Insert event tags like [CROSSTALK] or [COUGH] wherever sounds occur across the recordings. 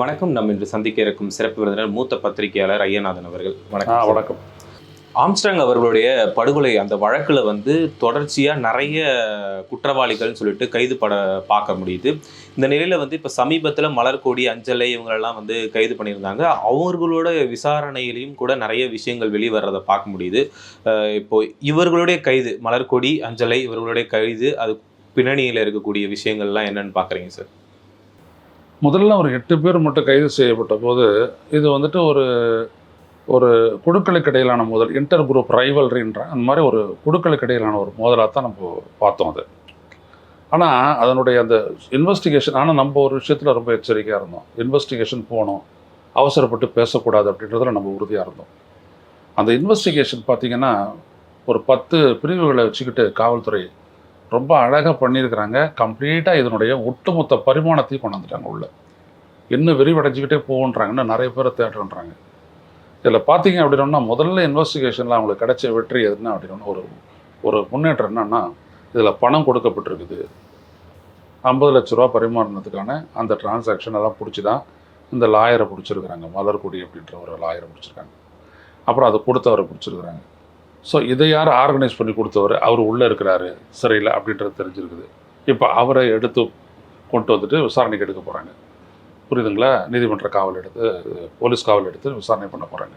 வணக்கம். நம்ம இன்று சந்திக்க இருக்கும் சிறப்பு விருந்தினர் மூத்த பத்திரிகையாளர் ஐயநாதன் அவர்கள். வணக்கம். வணக்கம். ஆம்ஸ்ட்ராங் அவர்களுடைய படுகொலை அந்த வழக்குல வந்து தொடர்ச்சியா நிறைய குற்றவாளிகள்னு சொல்லிட்டு கைது பட பார்க்க முடியுது. இந்த நிலையில வந்து இப்ப சமீபத்துல மலர்கொடி அஞ்சலை இவங்களெல்லாம் வந்து கைது பண்ணியிருந்தாங்க. அவர்களோட விசாரணையிலையும் கூட நிறைய விஷயங்கள் வெளிவரதை பார்க்க முடியுது. இப்போ இவர்களுடைய கைது மலர்கொடி அஞ்சலை இவர்களுடைய கைது அது பின்னணியில இருக்கக்கூடிய விஷயங்கள்லாம் என்னன்னு பாக்குறீங்க சார்? முதல்ல ஒரு எட்டு பேர் மட்டும் கைது செய்யப்பட்ட போது இது வந்துட்டு ஒரு ஒரு குழுக்களுக்கு இடையிலான மோதல் இன்டர் குரூப் ரைவல்ரின்ற அந்த மாதிரி ஒரு குழுக்களுக்கு இடையிலான ஒரு மோதலாக தான் நம்ம பார்த்தோம் அது. ஆனால் அதனுடைய அந்த இன்வெஸ்டிகேஷன் ஆனால் நம்ம ஒரு விஷயத்தில் ரொம்ப எச்சரிக்கையாக இருந்தோம். இன்வெஸ்டிகேஷன் போகணும் அவசரப்பட்டு பேசக்கூடாது அப்படின்றதுல நம்ம உறுதியாக இருந்தோம். அந்த இன்வெஸ்டிகேஷன் பார்த்திங்கன்னா ஒரு பத்து பிரிவுகளை வச்சுக்கிட்டு காவல்துறை ரொம்ப அழகாக பண்ணியிருக்கிறாங்க. கம்ப்ளீட்டாக இதனுடைய ஒட்டுமொத்த பரிமாணத்தையும் கொண்டாந்துட்டாங்க உள்ளே உள்ள. இன்னும் விரிவடைஞ்சிக்கிட்டே போகுன்றாங்கன்னு நிறைய பேரை தேடுறன்றாங்க. இதில் பார்த்தீங்க அப்படின்னா முதல்ல இன்வெஸ்டிகேஷனில் அவங்களுக்கு கிடைச்ச வெற்றி எதுனா அப்படின்னா ஒரு ஒரு முன்னேற்றம் என்னன்னா இதில் பணம் கொடுக்கப்பட்டிருக்குது. ஐம்பது லட்ச ரூபா பரிமாறினதுக்கான அந்த டிரான்சாக்ஷன் எல்லாம் பிடிச்சி தான் இந்த லாயரை பிடிச்சிருக்கிறாங்க. மலர்குடி அப்படின்ற ஒரு லாயரை பிடிச்சிருக்காங்க. அப்புறம் அதை கொடுத்தவரை பிடிச்சிருக்கிறாங்க. ஸோ இதை யார் ஆர்கனைஸ் பண்ணி கொடுத்தவர்? அவர் உள்ளே இருக்கிறாரு. சரியில்லை அப்படின்றது தெரிஞ்சிருக்குது. இப்போ அவரை எடுத்து கொண்டு வந்துட்டு விசாரணைக்கு எடுக்க போகிறாங்க புரியுதுங்களா? நீதிமன்ற காவல் எடுத்து போலீஸ் காவல் எடுத்து விசாரணை பண்ண போகிறாங்க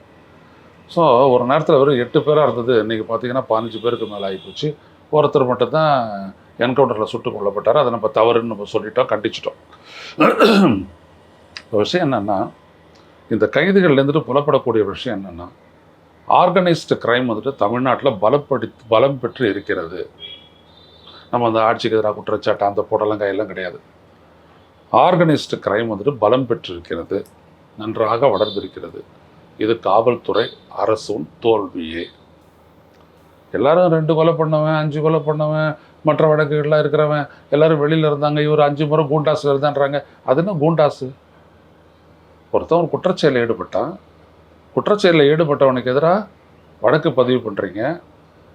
ஸோ ஒரு நேரத்தில் வெறும் எட்டு பேராக இருந்தது. இன்றைக்கி பார்த்தீங்கன்னா பதினஞ்சு பேருக்கு மேலே ஆகிப்போச்சு ஒருத்தர் மட்டும்தான் என்கவுண்டரில் சுட்டு கொல்லப்பட்டார். அதை நம்ம தவறுன்னு நம்ம சொல்லிட்டோம் கண்டிச்சிட்டோம். [CLEARS THROAT] விஷயம் என்னென்னா இந்த கைதுகள்லேருந்துட்டு புலப்படக்கூடிய விஷயம் என்னென்னா ஆர்கனைஸ்டு கிரைம் வந்துட்டு தமிழ்நாட்டில் பலப்படி பலம் பெற்று இருக்கிறது. நம்ம அந்த ஆட்சிக்கு எதிராக குற்றச்சாட்டு அந்த போடலாம் கிடையாது. ஆர்கனைஸ்டு கிரைம் வந்துட்டு பலம் பெற்றிருக்கிறது. நன்றாக வளர்ந்திருக்கிறது. இது காவல்துறை அரசும் தோல்வியே. எல்லாரும் ரெண்டு கொலை பண்ணவன் அஞ்சு கொலை பண்ணவன் மற்ற வழக்குகள்லாம் இருக்கிறவன் எல்லாரும் வெளியில் இருந்தாங்க இவர் அஞ்சு முறை கூண்டாசு இருந்தான்றாங்க அது என்ன கூண்டாசு ஒருத்தன் ஒரு குற்றச்செயலில் ஈடுபட்டான். குற்றச்செயலில் ஈடுபட்டவனுக்கு எதிராக வழக்கு பதிவு பண்ணுறீங்க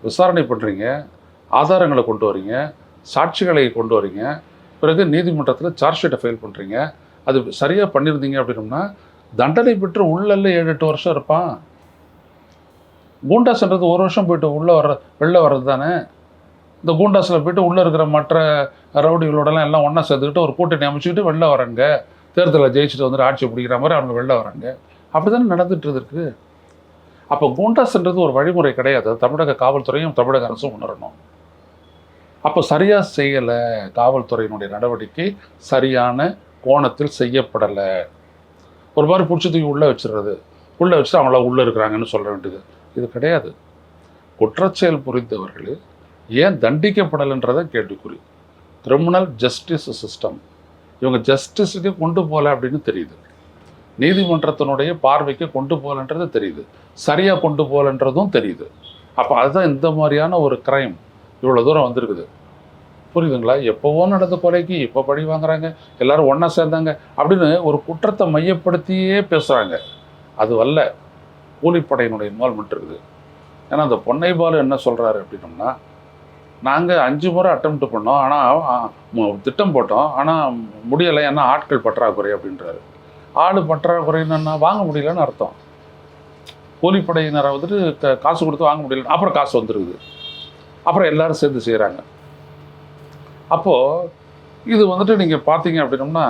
விசாரணை பண்ணுறீங்க ஆதாரங்களை கொண்டு வரீங்க சாட்சிகளை கொண்டு வரீங்க பிறகு நீதிமன்றத்தில் சார்ஜ் ஷீட்டை ஃபைல் பண்ணுறீங்க அது சரியாக பண்ணியிருந்தீங்க அப்படின்னம்னா தண்டனை பெற்று உள்ளல்ல ஏழு எட்டு வருஷம் இருப்பான். கூண்டாஸ்ன்றது ஒரு வருஷம் போயிட்டு உள்ளே வர்ற வெளில வர்றது தானே? இந்த கூண்டாஸில் போயிட்டு உள்ளே இருக்கிற மற்ற ரவுடிகளோடலாம் எல்லாம் ஒன்றா சேர்த்துக்கிட்டு ஒரு கூட்டணி அமைச்சுக்கிட்டு வெளில வராங்க தேர்தலில் ஜெயிச்சுட்டு வந்துட்டு ஆட்சி பிடிக்கிற மாதிரி அவங்க வெளில வராங்க அப்படி தானே நடந்துட்டு இருக்கு அப்போ குண்டாஸ்ன்றது ஒரு வழிமுறை கிடையாது. தமிழக காவல்துறையும் தமிழக அரசும் உணரணும். அப்போ சரியாக செய்யலை காவல்துறையினுடைய நடவடிக்கை சரியான கோணத்தில் செய்யப்படலை. ஒரு மாதிரி பிடிச்சி தூக்கி உள்ளே வச்சிடுறது. உள்ளே வச்சு அவங்கள உள்ளே இருக்கிறாங்கன்னு சொல்ல வேண்டியது. இது கிடையாது. குற்றச்செயல் புரிந்தவர்கள் ஏன் தண்டிக்கப்படலைன்றதை கேட்டுக்குறி கிரிமினல் ஜஸ்டிஸ் சிஸ்டம் இவங்க ஜஸ்டிஸுக்கு கொண்டு போகல அப்படின்னு தெரியுது. நீதிமன்றத்தினுடைய பார்வைக்கு கொண்டு போகலன்றது தெரியுது. சரியாக கொண்டு போகலன்றதும் தெரியுது. அப்போ அதுதான் இந்த மாதிரியான ஒரு கிரைம் இவ்வளோ தூரம் வந்திருக்குது. புரியுதுங்களா? எப்போவோ நடந்த கொலைக்கு இப்போ படி வாங்குறாங்க. எல்லாரும் ஒன்றா சேர்ந்தாங்க அப்படின்னு ஒரு குற்றத்தை மையப்படுத்தியே பேசுகிறாங்க அது வல்ல கூலிப்படையினுடைய இன்வால்மெண்ட் இருக்குது. ஏன்னா அந்த பொன்னை பாலு என்ன சொல்கிறாரு அப்படின்னோம்னா நாங்கள் அஞ்சு முறை அட்டம்ப்ட் பண்ணோம். ஆனால் திட்டம் போட்டோம். ஆனால் முடியலை. ஏன்னா ஆட்கள் பற்றாக்குறை அப்படின்றாரு. ஆடு பற்றாக்குறைன்னா வாங்க முடியலன்னு அர்த்தம். கூலிப்படையினரை வந்துட்டு காசு கொடுத்து வாங்க முடியல அப்புறம் காசு வந்துருக்குது. அப்புறம் எல்லாரும் சேர்ந்து செய்கிறாங்க அப்போது இது வந்துட்டு நீங்கள் பார்த்தீங்க அப்படின்னம்னா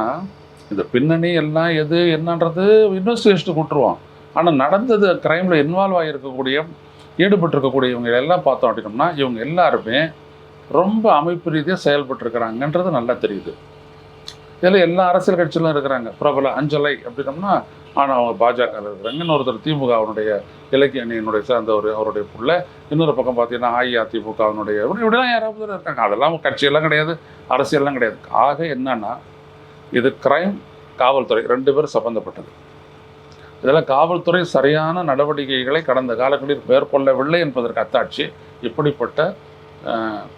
இந்த பின்னணி எல்லாம் எது என்னன்றது இன்வெஸ்டிகேஷனுக்கு விட்டுருவோம் ஆனால் நடந்தது க்ரைமில் இன்வால்வ் ஆகியிருக்கக்கூடிய ஈடுபட்டிருக்கக்கூடியவங்க எல்லாம் பார்த்தோம் அப்படின்னம்னா இவங்க எல்லாருமே ரொம்ப அமைப்பு ரீதியாக செயல்பட்டுருக்கிறாங்கன்றது நல்லா தெரியுது. இதில் எல்லா அரசியல் கட்சியிலும் இருக்கிறாங்க. பிரபல அஞ்சலை அப்படின்னோம்னா ஆனால் அவங்க பாஜக இருக்கிறாங்க. இன்னொருத்தர் திமுகவினுடைய இலக்கிய அணியினுடைய சேர்ந்த ஒரு அவருடைய புள்ள. இன்னொரு பக்கம் பார்த்தீங்கன்னா அஇஅதிமுகவினுடைய இப்படிலாம் யாராவது இருக்காங்க. அதெல்லாம் கட்சியெல்லாம் கிடையாது அரசியல்லாம் கிடையாது. ஆக என்னன்னா இது கிரைம் காவல்துறை ரெண்டு பேரும் சம்பந்தப்பட்டது. இதெல்லாம் காவல்துறை சரியான நடவடிக்கைகளை கடந்த காலங்களில் மேற்கொள்ளவில்லை என்பதற்கு அத்தாட்சி இப்படிப்பட்ட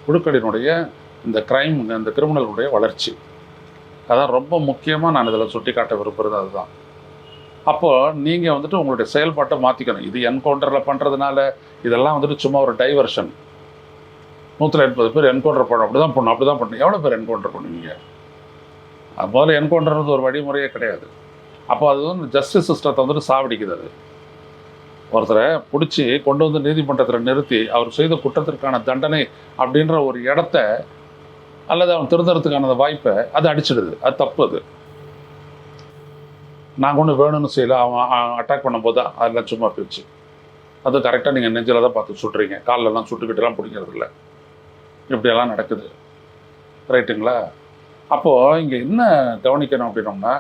குழுக்களினுடைய இந்த கிரைம் இந்த கிரிமினலுடைய வளர்ச்சி. அதான் ரொம்ப முக்கியமாக நான் இதில் சுட்டி காட்ட விரும்புகிறது அதுதான். அப்போது நீங்கள் வந்துட்டு உங்களுடைய செயல்பாட்டை மாற்றிக்கணும் இது என்கவுண்டரில் பண்ணுறதுனால இதெல்லாம் வந்துட்டு சும்மா ஒரு டைவர்ஷன் நூற்றி எண்பது பேர் என்கவுண்டர் பண்ணணும் அப்படி தான் பண்ணணும் அப்படி தான் பண்ணணும். எவ்வளோ பேர் என்கவுண்டர் பண்ணுவீங்க? அது முதல்ல என்கவுண்டர்ன்றது ஒரு வழிமுறையே கிடையாது. அப்போ அது வந்து ஜஸ்டிஸ் சிஸ்டத்தை வந்துட்டு சாவடிக்குது அது. ஒருத்தரை பிடிச்சி கொண்டு வந்து நீதிமன்றத்தில் நிறுத்தி அவர் செய்த குற்றத்திற்கான தண்டனை அப்படின்ற ஒரு இடத்த அல்லது அவன் திருந்துறதுக்கான அந்த வாய்ப்பை அது அடிச்சிடுது. அது தப்பு அது. நாங்கள் ஒன்று வேணும்னு செய்யல அவன் அட்டாக் பண்ணும்போது தான் அதெல்லாம் சும்மா போயிடுச்சு. அது கரெக்டாக நீங்கள் நெஞ்சில் தான் பார்த்து சுட்டுறீங்க கால்லெல்லாம் சுட்டுக்கிட்டுலாம் பிடிக்கிறது இல்லை. இப்படியெல்லாம் நடக்குது. ரைட்டுங்களா? அப்போது இங்கே என்ன கவனிக்கணும் அப்படின்னோம்னா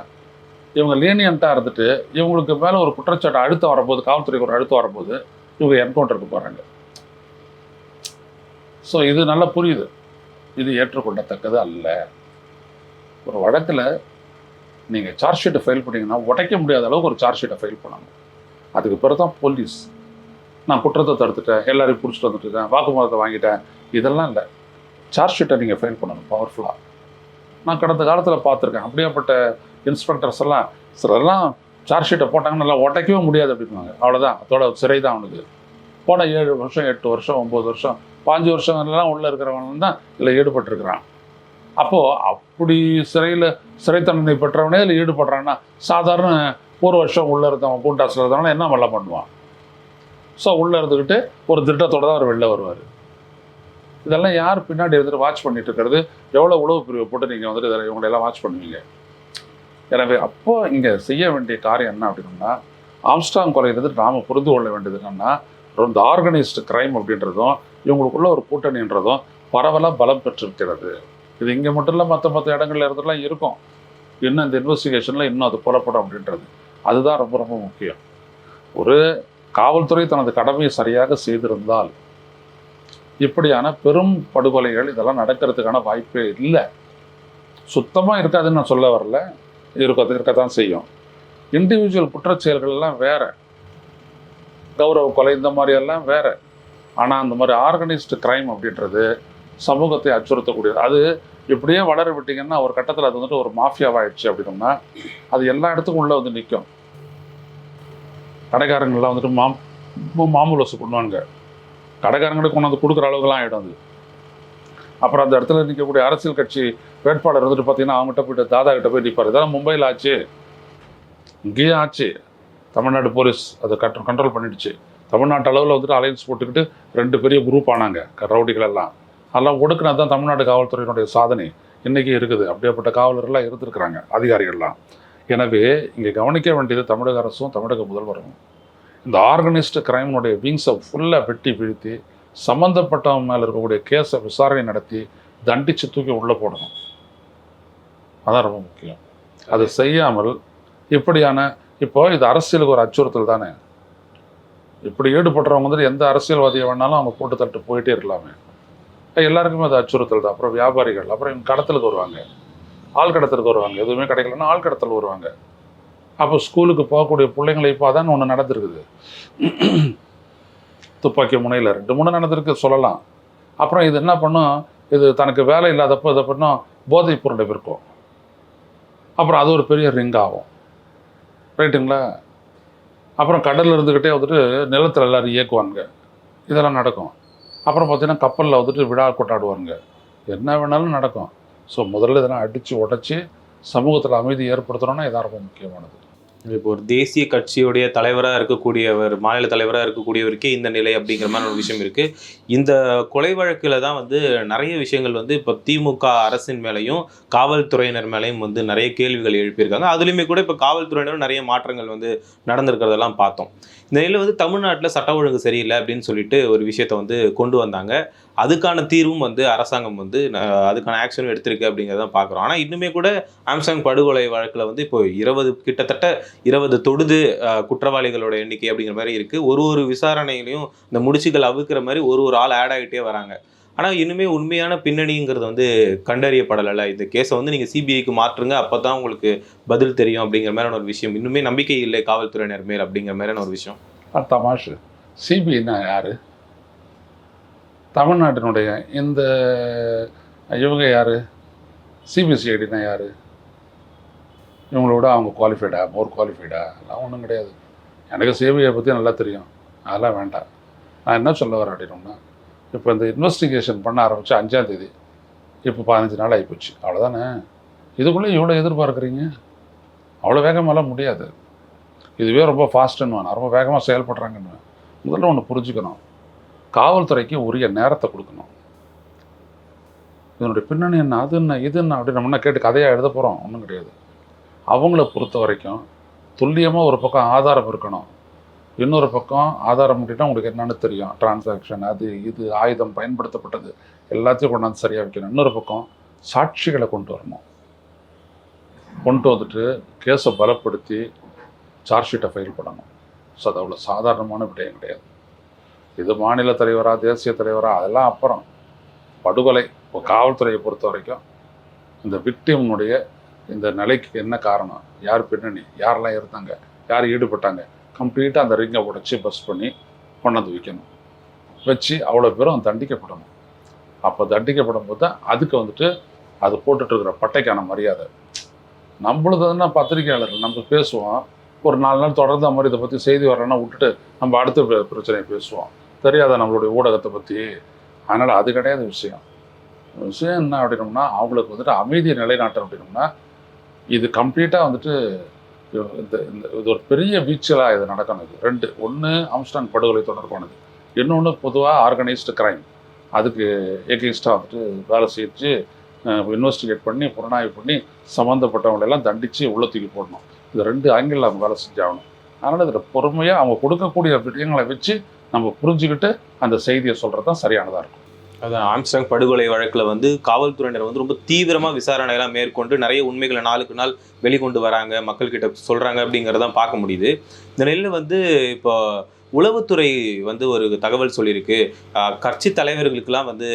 இவங்க லீனியண்ட்டாக இருந்துட்டு இவங்களுக்கு மேலே ஒரு குற்றச்சாட்டு அழுத்தம் வரும்போது காவல்துறைக்கு ஒரு அழுத்தம் வரும்போது இவங்க என்கவுண்டருக்கு போகிறாங்க ஸோ இது நல்லா புரியுது. இது ஏற்றுக்கொள்ளத்தக்கது அல்ல. ஒரு வழக்கில் நீங்கள் சார்ஜ் ஷீட்டை ஃபைல் பண்ணிங்கன்னா உடைக்க முடியாத அளவுக்கு ஒரு சார்ஜ் ஷீட்டை ஃபைல் பண்ணணும். அதுக்கு பிறகு தான் போலீஸ் நான் குற்றத்தை தடுத்துட்டேன் எல்லாரையும் பிடிச்சிட்டு வந்துட்டுருக்கேன் வாக்குமூலத்தை வாங்கிட்டேன். இதெல்லாம் இல்லை. சார்ஜ் ஷீட்டை நீங்கள் ஃபைல் பண்ணணும் பவர்ஃபுல்லாக நான் கடந்த காலத்தில் பார்த்துருக்கேன். அப்படியாப்பட்ட இன்ஸ்பெக்டர்ஸ் எல்லாம் சிலர்லாம் சார்ஜ் ஷீட்டை போட்டாங்கன்னு நல்லா உடைக்கவே முடியாது அப்படின்வாங்க அவ்வளோதான் அதோட சிறை தான் அவனுக்கு. போன ஏழு வருஷம் எட்டு வருஷம் ஒம்பது வருஷம் பாஞ்சு வருஷம்லாம் உள்ளே இருக்கிறவன் தான் இதில் ஈடுபட்டிருக்கிறான். அப்போது அப்படி சிறையில் சிறை தண்டனை பெற்றவனே இதில் ஈடுபடுறான்னா சாதாரண ஒரு வருஷம் உள்ளே இருந்தவன் கூண்டாசில் இருந்தவன என்ன மல்ல பண்ணுவான்? ஸோ உள்ளே இருந்துக்கிட்டு ஒரு திட்டத்தோடு தான் அவர் வெளில வருவார். இதெல்லாம் யார் பின்னாடி இருந்துட்டு வாட்ச் பண்ணிட்டு இருக்கிறது? எவ்வளோ உளவு பிரிவு போட்டு நீங்கள் வந்துட்டு இதில் இவங்களெல்லாம் வாட்ச் பண்ணுவீங்க? எனவே அப்போது இங்கே செய்ய வேண்டிய காரியம் என்ன அப்படின்னா ஆம்ஸ்டாங் கொலையிலிருந்து நாம் புரிந்து கொள்ள வேண்டியது என்னன்னா இந்த ஆர்கனைஸ்டு கிரைம் அப்படின்றதும் இவங்களுக்குள்ள ஒரு கூட்டணின்றதும் பரவலாக பலம் பெற்றிருக்கிறது. இது இங்கே மட்டும் இல்லை மற்ற மற்ற இடங்கள்ல இருந்தெல்லாம் இருக்கும். இன்னும் இந்த இன்வெஸ்டிகேஷனில் இன்னும் அது புலப்படும் அப்படின்றது. அதுதான் ரொம்ப ரொம்ப முக்கியம். ஒரு காவல்துறை தனது கடமையை சரியாக செய்திருந்தால் இப்படியான பெரும் படுகொலைகள் இதெல்லாம் நடக்கிறதுக்கான வாய்ப்பே இல்லை. சுத்தமாக இருக்காதுன்னு நான் சொல்ல வரல. இருக்க இருக்கத்தான் செய்யும். இண்டிவிஜுவல் குற்றச்செயல்கள்லாம் வேறு. கௌரவ கொலை இந்த மாதிரி எல்லாம் ஆனால் அந்த மாதிரி ஆர்கனைஸ்டு க்ரைம் அப்படின்றது சமூகத்தை அச்சுறுத்தக்கூடியது. அது இப்படியே வளர விட்டிங்கன்னா ஒரு கட்டத்தில் அது வந்துட்டு ஒரு மாஃபியாவாயிடுச்சு அப்படின்னோம்னா அது எல்லா இடத்துக்கும் உள்ளே வந்து நிற்கும் கடைக்காரங்கள்லாம் வந்துட்டு மாம் மாமூல் வசூல் பண்ணுவாங்க கடைக்காரங்களுக்கு கொண்டு வந்து கொடுக்குற அளவுக்குலாம் ஆகிடும் அது. அப்புறம் அந்த இடத்துல நிற்கக்கூடிய அரசியல் கட்சி வேட்பாளர் வந்துட்டு பார்த்தீங்கன்னா அவங்ககிட்ட போயிட்டு தாதா கிட்ட போய் நிற்பார் இதெல்லாம் மும்பையில் ஆச்சு. இங்கேயும் ஆச்சு. தமிழ்நாடு போலீஸ் அதை கட் கண்ட்ரோல் பண்ணிடுச்சு. தமிழ்நாட்டு அளவில் வந்துட்டு அலையன்ஸ் போட்டுக்கிட்டு ரெண்டு பெரிய குரூப் ஆனாங்க ரவுடிகள் எல்லாம் அதெல்லாம் ஒடுக்குனது தான் தமிழ்நாடு காவல்துறையினுடைய சாதனை. இன்றைக்கி இருக்குது. அப்படியேப்பட்ட காவலர்கள்லாம் இருந்திருக்கிறாங்க அதிகாரிகள்லாம். எனவே இங்கே கவனிக்க வேண்டியது தமிழக அரசும் தமிழக முதல்வரும். இந்த ஆர்கனைஸ்டு கிரைம்னுடைய விங்ஸை ஃபுல்லாக வெட்டி வீழ்த்தி சம்மந்தப்பட்டவங்க மேலே இருக்கக்கூடிய கேஸை விசாரணை நடத்தி தண்டித்து தூக்கி உள்ளே போடணும். அதான் ரொம்ப முக்கியம். அது செய்யாமல் இப்படியான இப்போ இது அரசியலுக்கு ஒரு அச்சுறுத்தல் தானே? இப்படி ஈடுபடுறவங்க வந்துட்டு எந்த அரசியல்வாதியை வேணாலும் அவங்க போட்டு தட்டு போயிட்டே இருக்கலாமே. எல்லாருக்குமே அது அச்சுறுத்தல் தான். அப்புறம் வியாபாரிகள் அப்புறம் இவங்க கடத்தலுக்கு வருவாங்க. ஆள் கடத்தலுக்கு வருவாங்க. எதுவுமே கிடைக்கலன்னா ஆள் கடத்தல் வருவாங்க. அப்போ ஸ்கூலுக்கு போகக்கூடிய பிள்ளைங்களை இப்போ அதான் ஒன்று நடந்திருக்குது. துப்பாக்கி முனையில் ரெண்டு மூணு நடந்திருக்கு சொல்லலாம். அப்புறம் இது என்ன பண்ணும்? இது தனக்கு வேலை இல்லாதப்போ இதை பண்ணும் போதைப் பொருளை விற்கும். அப்புறம் அது ஒரு பெரிய ரிங் ஆகும். ரைட்டுங்களா? அப்புறம் கடலில் இருந்துக்கிட்டே வந்துட்டு நிலத்தில் எல்லோரும் இயக்குவாங்க இதெல்லாம் நடக்கும். அப்புறம் பார்த்தீங்கன்னா கப்பலில் வந்துட்டு விழா கொண்டாடுவாங்க என்ன வேணாலும் நடக்கும். ஸோ முதல்ல இதெல்லாம் அடித்து உடச்சி சமூகத்தில் அமைதி ஏற்படுத்தணும்னா இதான் ரொம்ப முக்கியமானது. இப்போ ஒரு தேசிய கட்சியுடைய தலைவராக இருக்கக்கூடியவர் மாநில தலைவராக இருக்கக்கூடியவருக்கே இந்த நிலை அப்படிங்கிற மாதிரி ஒரு விஷயம் இருக்கு. இந்த கொலை வழக்கில் தான் வந்து நிறைய விஷயங்கள் வந்து இப்போ திமுக அரசின் மேலையும் காவல்துறையினர் மேலையும் வந்து நிறைய கேள்விகள் எழுப்பியிருக்காங்க. அதுலேயுமே கூட இப்போ காவல்துறையினரும் நிறைய மாற்றங்கள் வந்து நடந்திருக்கிறதெல்லாம் பார்த்தோம். இந்த நிலையில் வந்து தமிழ்நாட்டில் சட்ட ஒழுங்கு சரியில்லை அப்படின்னு சொல்லிட்டு ஒரு விஷயத்தை வந்து கொண்டு வந்தாங்க. அதுக்கான தீர்வும் வந்து அரசாங்கம் வந்து அதுக்கான ஆக்ஷனும் எடுத்திருக்கு அப்படிங்கிறத பார்க்குறோம். ஆனால் இன்னுமே கூட ஆம்சாங் படுகொலை வழக்கில் வந்து இப்போ இருபது கிட்டத்தட்ட இருபது தொடுது குற்றவாளிகளோட எண்ணிக்கை அப்படிங்கிற மாதிரி இருக்குது ஒரு ஒரு விசாரணையிலையும் இந்த முடிச்சுகள் அவுக்கிற மாதிரி ஒரு ஒரு ஆள் ஆட் ஆகிட்டே வராங்க. ஆனால் இன்னுமே உண்மையான பின்னணிங்கிறது வந்து கண்டறியப்படலை இந்த கேஸை வந்து நீங்கள் சிபிஐக்கு மாற்றுங்க அப்போ தான் உங்களுக்கு பதில் தெரியும் அப்படிங்கிற மாதிரியான ஒரு விஷயம். இன்னுமே நம்பிக்கை இல்லை காவல்துறையினர் மேல் அப்படிங்கிற மாதிரியான ஒரு விஷயம். தமாஷு. சிபிஐனா யார்? தமிழ்நாட்டினுடைய இந்த இவங்க யார்? சிபிசிஐடினா யார்? இவங்களோட அவங்க குவாலிஃபைடா மோர் குவாலிஃபைடா அதெல்லாம் ஒன்றும் கிடையாது. எனக்கு சேவையை பற்றி நல்லா தெரியும். அதெல்லாம் வேண்டாம். நான் என்ன சொல்ல வரேன் அப்படின்னா இப்போ இந்த இன்வெஸ்டிகேஷன் பண்ண ஆரம்பித்து அஞ்சாம் தேதி. இப்போ பதினஞ்சு நாள் ஆகிப்போச்சு அவ்வளோதானே இதுக்குள்ளே இவ்வளோ எதிர்பார்க்குறீங்க? அவ்வளோ வேகமாக முடியாது. இதுவே ரொம்ப ஃபாஸ்ட்டுன்னு ரொம்ப வேகமாக செயல்படுறாங்கன்னு. முதல்ல ஒன்று புரிஞ்சுக்கணும். காவல்துறைக்கும் உரிய நேரத்தை கொடுக்கணும். இதனுடைய பின்னணி என்ன அது என்ன இது என்ன அப்படின்னு நம்ம என்ன கேட்டு கதையாக எழுத போகிறோம் ஒன்றும் கிடையாது. அவங்கள பொறுத்த வரைக்கும் துல்லியமாக ஒரு பக்கம் ஆதாரம் இருக்கணும். இன்னொரு பக்கம் ஆதாரம் அப்படின்னா உங்களுக்கு என்னென்னு தெரியும். டிரான்சாக்ஷன் அது இது ஆயுதம் பயன்படுத்தப்பட்டது. எல்லாத்தையும் கொண்டாந்து சரியாக வைக்கணும். இன்னொரு பக்கம் சாட்சிகளை கொண்டு வரணும். கொண்டு வந்துட்டு கேஸை பலப்படுத்தி சார்ஜ் ஷீட்டை ஃபைல் பண்ணணும். ஸோ அது அவ்வளோ சாதாரணமான விடயம் கிடையாது. இது மாநில தலைவரா தேசிய தலைவராக அதெல்லாம் அப்புறம். படுகொலை இப்போ காவல்துறையை பொறுத்த வரைக்கும் இந்த விக்டிம்னுடைய இந்த நிலைக்கு என்ன காரணம்? யார் பின்னணி? யாரெல்லாம் இருந்தாங்க? யார் ஈடுபட்டாங்க? கம்ப்ளீட்டாக அந்த ரிங்கை உடைச்சி பஸ் பண்ணி கொண்டாந்து வைக்கணும். வச்சு அவ்வளோ பேரும் தண்டிக்கப்படணும். அப்போ தண்டிக்கப்படும் போது தான் அதுக்கு வந்துட்டு அது போட்டுட்டு இருக்கிற பட்டைக்கான மரியாதை. நம்மளுதுன்னா பத்திரிகையாளர்கள்? நம்ம பேசுவோம். ஒரு நாலு நாள் தொடர்ந்து மாதிரி இதை பற்றி செய்தி வரலன்னா விட்டுட்டு நம்ம அடுத்த பிரச்சனையை பேசுவோம். தெரியாத நம்மளுடைய ஊடகத்தை பற்றி அதனால் அது கிடையாது விஷயம். விஷயம் என்ன அப்படின்னோம்னா அவங்களுக்கு வந்துட்டு அமைதியை நிலைநாட்டம் அப்படின்னோம்னா இது கம்ப்ளீட்டாக வந்துட்டு இந்த இந்த இது ஒரு பெரிய வீச்சலாக இது நடக்கணும் இது. ரெண்டு ஒன்று அம்ஸ்டாங் படுகொலை தொடர்பானது. இன்னொன்று பொதுவாக ஆர்கனைஸ்டு கிரைம். அதுக்கு எகெயின்ஸ்டாக வந்துட்டு வேலை செஞ்சு இன்வெஸ்டிகேட் பண்ணி புலனாய்வு பண்ணி சம்மந்தப்பட்டவங்களெல்லாம் தண்டித்து உள்ள தூக்கி போடணும். இது ரெண்டு ஆங்கிளில் அவங்க வேலை செஞ்சாகணும். அதனால் இதில் பொறுமையாக அவங்க கொடுக்கக்கூடிய விடயங்களை வச்சு நம்ம புரிஞ்சுக்கிட்டு அந்த செய்தியை சொல்கிறது தான் சரியானதாக இருக்கும். அதான் ஆம்ஸ்டாங் படுகொலை வழக்குல வந்து காவல்துறையினர் வந்து ரொம்ப தீவிரமா விசாரணை எல்லாம் மேற்கொண்டு நிறைய உண்மைகளை நாளுக்கு நாள் வெளிக்கொண்டு வராங்க மக்கள் கிட்ட சொல்றாங்க அப்படிங்கறதான் பார்க்க முடியுது. இந்த நிலையில வந்து இப்போ உளவுத்துறை வந்து ஒரு தகவல் சொல்லியிருக்கு. கட்சி தலைவர்களுக்கெல்லாம் வந்து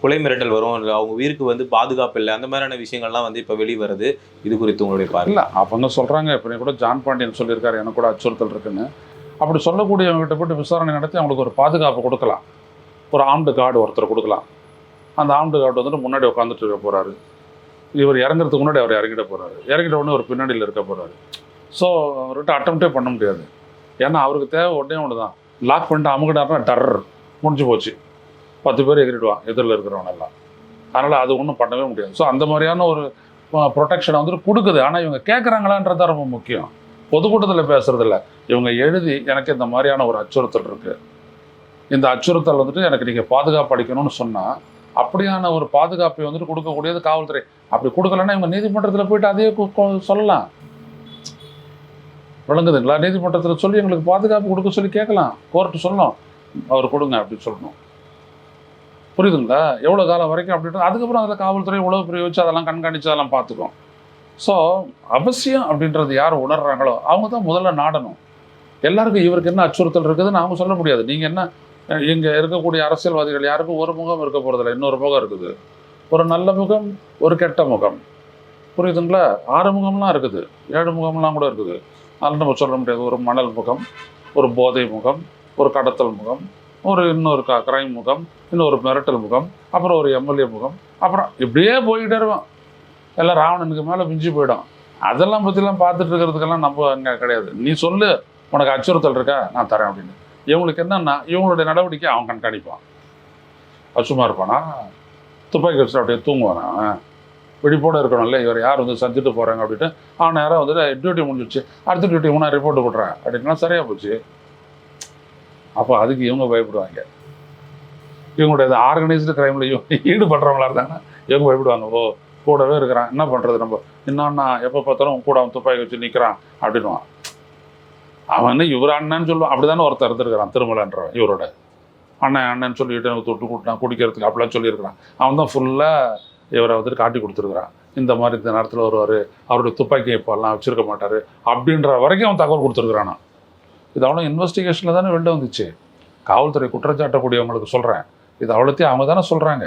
கொலை மிரட்டல் வரும் அவங்க உயிருக்கு வந்து பாதுகாப்பு இல்லை அந்த மாதிரியான விஷயங்கள்லாம் வந்து இப்போ வெளி வருது. இது குறித்து உங்களுடைய பார்வை. இல்லை அவங்க சொல்கிறாங்க இப்போ கூட ஜான் பாண்டியன் சொல்லியிருக்காரு எனக்கு கூட அச்சுறுத்தல் இருக்குன்னு. அப்படி சொல்லக்கூடியவங்ககிட்ட போட்டு விசாரணை நடத்தி அவங்களுக்கு ஒரு பாதுகாப்பு கொடுக்கலாம். ஒரு ஆம்டு கார்டு ஒருத்தர் கொடுக்கலாம். அந்த ஆம்டு கார்டு வந்துட்டு முன்னாடி உட்காந்துட்டு இருக்க போகிறாரு இவர் இறங்குறதுக்கு முன்னாடி அவர் இறங்கிட போகிறாரு இறங்கிட்ட உடனே ஒரு பின்னாடியில் இருக்க போகிறாரு ஸோ அவர்கிட்ட அட்டம்ப்டே பண்ண முடியாது. ஏன்னா அவருக்கு தேவை உடனே ஒன்று தான் லாக் பண்ணிட்டு அமுகிட்டாருன்னா டர் முடிஞ்சு போச்சு. பத்து பேர் எகிரிடுவான் எதிரில் இருக்கிறவனெல்லாம் அதனால் அது ஒன்றும் பண்ணவே முடியாது. ஸோ அந்த மாதிரியான ஒரு ப்ரொடெக்ஷனை வந்துட்டு கொடுக்குது. ஆனால் இவங்க கேட்குறாங்களான்றது தான் ரொம்ப முக்கியம். பொதுக்கூட்டத்தில் பேசுறதில்ல. இவங்க எழுதி எனக்கு இந்த மாதிரியான ஒரு அச்சுறுத்தல் இருக்குது இந்த அச்சுறுத்தல் வந்துட்டு எனக்கு நீங்கள் பாதுகாப்பு அளிக்கணும்னு சொன்னால் அப்படியான ஒரு பாதுகாப்பை வந்துட்டு கொடுக்கக்கூடியது காவல்துறை. அப்படி கொடுக்கலன்னா இவங்க நீதிமன்றத்தில் போயிட்டு அதையே சொல்லலாம். விளங்குதுங்களா? நீதிமன்றத்தில் சொல்லி எங்களுக்கு பாதுகாப்பு கொடுக்க சொல்லி கேட்கலாம். கோர்ட்டு சொல்லணும். அவர் கொடுங்க அப்படின்னு சொல்லணும். புரியுதுங்களா? எவ்வளோ காலம் வரைக்கும் அப்படின்றது அதுக்கப்புறம் அதில் காவல்துறை உளவு பிரிவு வச்சு அதெல்லாம் கண்காணித்து அதெல்லாம் பார்த்துக்கும். ஸோ அவசியம் அப்படின்றது யார் உணர்றாங்களோ அவங்க தான் முதல்ல நாடணும். எல்லாருக்கும் இவருக்கு என்ன அச்சுறுத்தல் இருக்குதுன்னு அவங்க சொல்ல முடியாது. நீங்கள் என்ன இங்கே இருக்கக்கூடிய அரசியல்வாதிகள் யாருக்கும் ஒரு முகம் இருக்க போகிறதில்ல இன்னொரு முகம் இருக்குது. ஒரு நல்ல முகம் ஒரு கெட்ட முகம். புரியுதுங்களா? ஆறு முகம்லாம் இருக்குது ஏழு முகம்லாம் கூட இருக்குது. அதில் நம்ம சொல்ல முடியாது. ஒரு மணல் முகம் ஒரு போதை முகம் ஒரு கடத்தல் முகம் ஒரு இன்னொரு க கிரைம் முகம் இன்னொரு மிரட்டல் முகம் அப்புறம் ஒரு எம்எல்ஏ முகம் அப்புறம் இப்படியே போய்கிட்டே இருவான் எல்லாம் ராவணனுக்கு மேலே மிஞ்சி போயிடும். அதெல்லாம் பற்றிலாம் பார்த்துட்டு இருக்கிறதுக்கெல்லாம் நம்ம அங்கே கிடையாது. நீ சொல்லு உனக்கு அச்சுறுத்தல் இருக்கா? நான் தரேன் அப்படின்னு. இவங்களுக்கு என்னன்னா இவங்களுடைய நடவடிக்கை அவன் கண்காணிப்பான். அசுமா இருப்பானா? துப்பாக்கி வச்சுட்டு அப்படியே தூங்குவானா? வெடிப்போட இருக்கணும்ல இவர் யார் வந்து சந்திட்டு போகிறாங்க அப்படின்ட்டு அவன் நேரம் வந்துட்டு டியூட்டி முடிஞ்சிச்சு அடுத்த டியூட்டி உனா ரிப்போர்ட் போடுறேன் அப்படின்னா சரியாக போச்சு. அப்போ அதுக்கு இவங்க பயப்படுவாங்க. இவங்களுடைய ஆர்கனைஸ்டு கிரைமில் ஈடுபடுறவங்களா இருந்தாங்கன்னா இவங்க பயப்படுவாங்க ஓ கூடவே இருக்கிறான். என்ன பண்ணுறது நம்ம? என்னன்னா எப்போ பார்த்தாலும் கூட அவன் துப்பாக்கி வச்சு நிற்கிறான் அப்படின்வான் அவன் என்ன இவர் அண்ணன்னு சொல்லுவான். அப்படிதானே ஒருத்தர் இருந்திருக்கிறான் திருமலன்றவன் இவரோட. அண்ணன் அண்ணன் சொல்லிட்டு தொட்டு கூட்டினான் குடிக்கிறதுக்கு அப்படிலாம் சொல்லியிருக்கிறான். அவன் தான் ஃபுல்லாக இவரை வந்துட்டு காட்டி கொடுத்துருக்குறான். இந்த மாதிரி இந்த நேரத்தில் வருவார் அவருடைய துப்பாக்கி இப்போல்லாம் வச்சிருக்க மாட்டார் அப்படின்ற வரைக்கும் அவன் தகவல் கொடுத்துருக்குறானா? இது அவ்வளோ இன்வெஸ்டிகேஷனில் தானே வெளில வந்துச்சு. காவல்துறை குற்றச்சாட்டக்கூடியவங்களுக்கு சொல்கிறேன் இது அவ்வளோத்தையும் அவங்க தானே சொல்கிறாங்க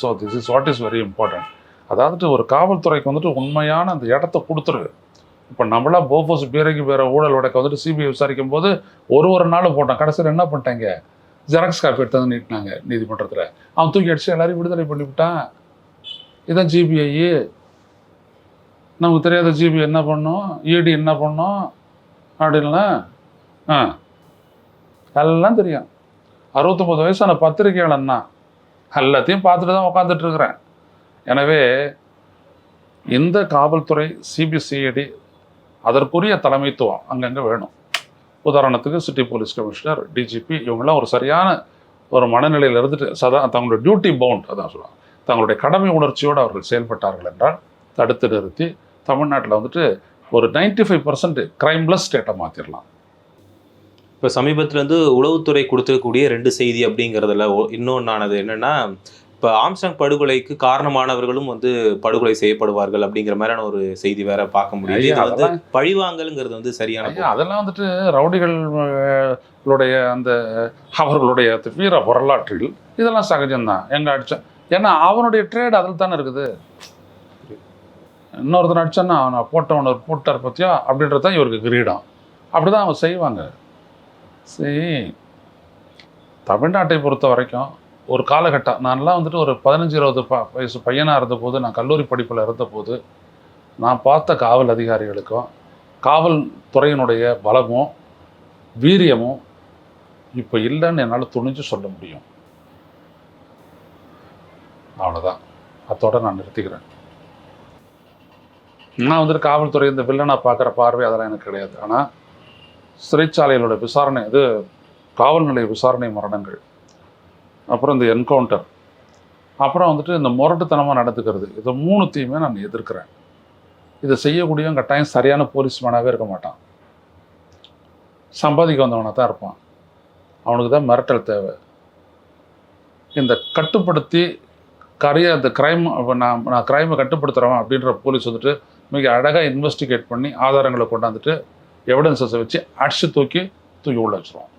so this is what is very important அதாவது ஒரு காவல்துறைக்கு வந்துட்டு உண்மையான அந்த இடத்த கொடுத்துரு இப்போ நம்மளா போஃபோஸ் பீரைக்கு பேர ஊழல் வழக்க வந்துட்டு சிபிஐ விசாரிக்கும் போது ஒரு ஒரு நாள் போட்டான் கடைசியில் என்ன பண்ணிட்டாங்க? ஜெராக்ஸ் காப்பி எடுத்து வந்து நீட்டினாங்க நீதிமன்றத்தில். அவன் தூக்கி அடிச்சு எல்லாரையும் விடுதலை பண்ணிவிட்டான் இதான் ஜிபிஐ நமக்கு தெரியாத ஜிபி என்ன பண்ணோம்? இடி என்ன பண்ணோம்? அப்படின்னா ஆ எல்லாம் தெரியும். அறுபத்தொம்பது வயசான பத்திரிகையாளன் தான். எல்லாத்தையும் பார்த்துட்டு தான் உட்காந்துட்டு இருக்கிறேன் எனவே இந்த காவல்துறை சிபிசிஐடி அதற்குரிய தலைமைத்துவம் அங்கங்கே வேணும். உதாரணத்துக்கு சிட்டி போலீஸ் கமிஷனர் டிஜிபி இவங்கெல்லாம் ஒரு சரியான ஒரு மனநிலையில் இருந்துட்டு சதா தங்களுடைய டியூட்டி பவுண்ட் அதான் சொல்லுவாங்க. தங்களுடைய கடமை உணர்ச்சியோடு அவர்கள் செயல்பட்டார்கள் என்றால் தடுத்து நிறுத்தி தமிழ்நாட்டில் வந்துட்டு ஒரு 95% ஃபைவ் பர்சன்ட் கிரைம்லெஸ் ஸ்டேட்டை மாற்றிடலாம் இப்போ சமீபத்தில் வந்து உளவுத்துறை கொடுத்துருக்கக்கூடிய ரெண்டு செய்தி அப்படிங்கிறதுல ஒ- இன்னொன்னானது என்னன்னா இப்போ ஆம்ஸ்டாங் படுகொலைக்கு காரணமானவர்களும் வந்து படுகொலை செய்யப்படுவார்கள் அப்படிங்கிற மாதிரியான ஒரு செய்தி வேற பார்க்க முடியுது. இது வந்து பழிவாங்கல்ங்கிறது வந்து சரியான அதெல்லாம் வந்துட்டு ரவுடிகள் அஹ், ளுடைய அந்த அவர்களுடைய வீர வரலாற்றில் இதெல்லாம் சகஜம்தான். எங்க அடிச்சான் ஏன்னா அவனுடைய ட்ரேட் அதில் தானே இருக்குது. இன்னொருத்தன் அடிச்சான்னா அவனை போட்டவன் போட்டார் பத்தியா? அப்படின்றது தான் இவருக்கு கிரீடம். அப்படிதான் அவன் செய்வாங்க. சரி. தமிழ்நாட்டை பொறுத்த வரைக்கும் ஒரு காலகட்டம் நான்லாம் வந்துட்டு ஒரு பதினஞ்சு இருபது ப வயசு பையனாக இருந்தபோது நான் கல்லூரி படிப்பில் இருந்தபோது நான் பார்த்த காவல் அதிகாரிகளுக்கும் காவல்துறையினுடைய பலமும் வீரியமும் இப்போ இல்லைன்னு என்னால் துணிஞ்சு சொல்ல முடியும். அவ்வளோதான் அதோட நான் நிறுத்திக்கிறேன். நான் வந்துட்டு காவல்துறை இந்த வில்லனை பார்க்குற பார்வை அதெல்லாம் எனக்கு கிடையாது. ஆனால் சிறைச்சாலைகளோட விசாரணை இது காவல் நிலைய விசாரணை மரணங்கள். அப்புறம் இந்த என்கவுண்டர் அப்புறம் வந்துட்டு இந்த முரட்டுத்தனமாக நடந்துக்கிறது. இதை மூணுத்தையுமே நான் எதிர்க்கிறேன். இதை செய்யக்கூடிய கட்டாயம் சரியான போலீஸ்மேனாகவே இருக்க மாட்டான். சம்பாதிக்க வந்தவனாக தான் இருப்பான். அவனுக்கு தான் மிரட்டல் தேவை. இந்த கட்டுப்படுத்தி கரையை அந்த கிரைம் நான் நான் கிரைமை கட்டுப்படுத்துகிறவன் அப்படின்ற போலீஸ் வந்துட்டு மிக அழகாக இன்வெஸ்டிகேட் பண்ணி ஆதாரங்களை கொண்டாந்துட்டு எவிடன்சஸை வச்சு அடிச்சு தூக்கி தூக்கி உள்ள வச்சுருவோம்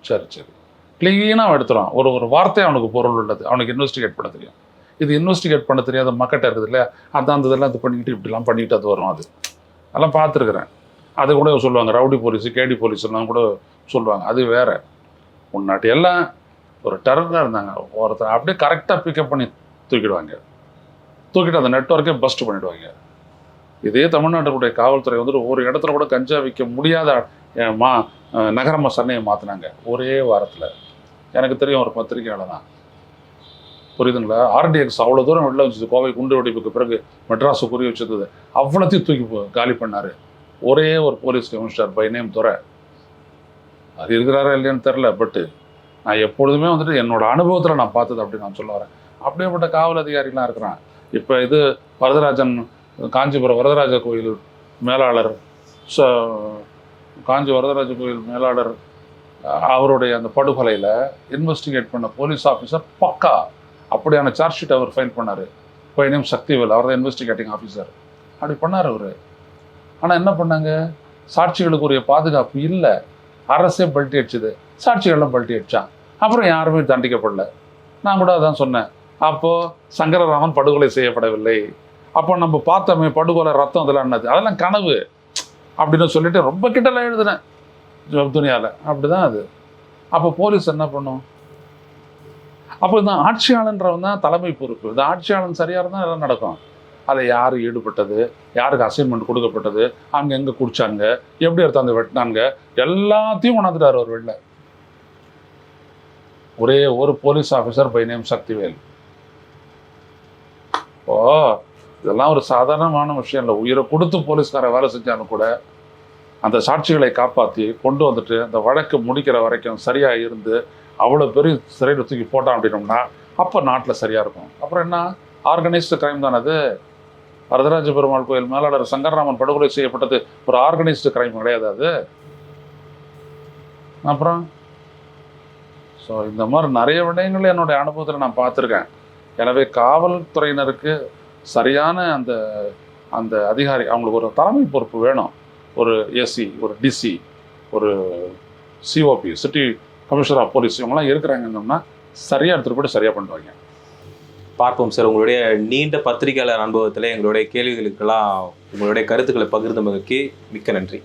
சரி சரி. க்ளீனாக எடுத்துருவான். ஒரு ஒரு வார்த்தை அவனுக்கு பொருள் உள்ளது. அவனுக்கு இன்வெஸ்டிகேட் பண்ண தெரியும். இது இன்வெஸ்டிகேட் பண்ண தெரியாத மக்கட்ட இருக்குது இல்லையா? அதான் அந்த இதெல்லாம் இது பண்ணிக்கிட்டு இப்படிலாம் பண்ணிக்கிட்டு அது வரும் அது. அதெல்லாம் பார்த்துருக்குறேன். அது கூட சொல்லுவாங்க. ரவுடி போலீஸு கேடி போலீஸ்லாம் கூட சொல்லுவாங்க. அது வேற. முன்னாடி எல்லாம் ஒரு டெரராக இருந்தாங்க. ஒருத்தர் அப்படியே கரெக்டாக பிக்கப் பண்ணி தூக்கிடுவாங்க. தூக்கிட்டு அந்த நெட்ஒர்க்கே பஸ்ட் பண்ணிடுவாங்க. இதே தமிழ்நாட்டுடைய காவல்துறை வந்துட்டு ஒரு இடத்துல கூட கஞ்சா விற்க முடியாத மா அஹ், நகரமா சென்னையை மாற்றினாங்க ஒரே வாரத்தில். எனக்கு தெரியும் ஒரு பத்திரிகையாளர் தான். புரியுதுங்களா? ஆர்டிஎக்ஸ் அவ்வளோ தூரம் வெளில வச்சது கோவை குண்டு வெடிப்புக்கு பிறகு மெட்ராஸை குறி வச்சிருந்தது. அவ்வளோத்தையும் தூக்கி காலி பண்ணார். ஒரே ஒரு போலீஸ் கமிஷனர் பை நேம் துறை அது இருக்கிறாரா இல்லையான்னு தெரில பட்டு நான் எப்பொழுதுமே வந்துட்டு என்னோட அனுபவத்தில் நான் பார்த்தது அப்படின்னு நான் சொல்ல வரேன். அப்படியேப்பட்ட காவல் அதிகாரிலாம் இருக்கிறான் இப்போ இது வரதராஜன் காஞ்சிபுரம் வரதராஜ கோயில் மேலாளர் ச காஞ்சி வரதராஜ கோயில் மேலாளர் அவருடைய அந்த படுகொலையில் இன்வெஸ்டிகேட் பண்ண போலீஸ் ஆஃபீஸர் பக்கா அப்படியான சார்ஜ் ஷீட் அவர் ஃபைல் பண்ணார். இப்போ நேம் சக்திவேல் அவர் தான் இன்வெஸ்டிகேட்டிங் ஆஃபீஸர் அப்படி பண்ணார் அவர். ஆனால் என்ன பண்ணாங்க? சாட்சிகளுக்கு உரிய பாதுகாப்பு இல்லை. அரசே பல்ட்டி அடிச்சுது. சாட்சிகள்லாம் பல்ட்டி அடிச்சான். அப்புறம் யாருமே தண்டிக்கப்படல. நான் கூட அதான் சொன்னேன். அப்போது சங்கரராமன் படுகொலை செய்யப்படவில்லை. அப்போ நம்ம பார்த்தோமே படுகொலை ரத்தம் அதெல்லாம் என்னது அதெல்லாம் கனவு. அப்படின்னு சொல்லிட்டு ரொம்ப கிட்டலாம் எழுதுனேன். துணியால். அப்படி தான் அது. அப்போ போலீஸ் என்ன பண்ணும்? அப்போ இந்த ஆட்சியாளன்றவன் தான் தலைமை பொறுப்பு. இந்த ஆட்சியாளன் சரியாக இருந்தால் எல்லாம் நடக்கும். அதில் யார் ஈடுபட்டது? யாருக்கு அசைன்மெண்ட் கொடுக்கப்பட்டது? அங்கே எங்கே குடித்தாங்க எப்படி எடுத்தாந்து வெட்டினாங்க? எல்லாத்தையும் உணர்ந்துட்டார் அவர் வெளில. ஒரே ஒரு police officer by name Sakthivel. ஓ இதெல்லாம் ஒரு சாதாரணமான விஷயம் இல்லை. உயிரை கொடுத்து போலீஸ்கார வேலை செஞ்சாலும் கூட அந்த சாட்சிகளை காப்பாற்றி கொண்டு வந்துட்டு அந்த வழக்கு முடிக்கிற வரைக்கும் சரியாக இருந்து அவ்வளோ பெரிய சிறையில் தூக்கி போட்டான் அப்படின்னோம்னா அப்போ நாட்டில் சரியாக இருக்கும். அப்புறம் என்ன? ஆர்கனைஸ்டு கிரைம் தானே அது? வரதராஜ பெருமாள் கோயில் மேலாளர் சங்கரராமன் படுகொலை செய்யப்பட்டது ஒரு ஆர்கனைஸ்டு கிரைம் கிடையாது அது. அப்புறம்? ஸோ இந்த மாதிரி நிறைய விடயங்கள் என்னுடைய அனுபவத்தில் நான் பார்த்துருக்கேன். எனவே காவல்துறையினருக்கு சரியான அந்த அந்த அதிகாரி அவங்களுக்கு ஒரு தலைமை பொறுப்பு வேணும். ஒரு எஸ்சி ஒரு டிசி ஒரு COP city commissioner of police இவங்கெல்லாம் இருக்கிறாங்கன்னா சரியாக எடுத்துகிட்டு போய்ட்டு சரியாக பண்ணுவாங்க பார்ப்போம் சார். உங்களுடைய நீண்ட பத்திரிகையாளர் அனுபவத்தில் எங்களுடைய கேள்விகளுக்கெல்லாம் உங்களுடைய கருத்துக்களை பகிர்ந்தமைக்கு மிக்க நன்றி.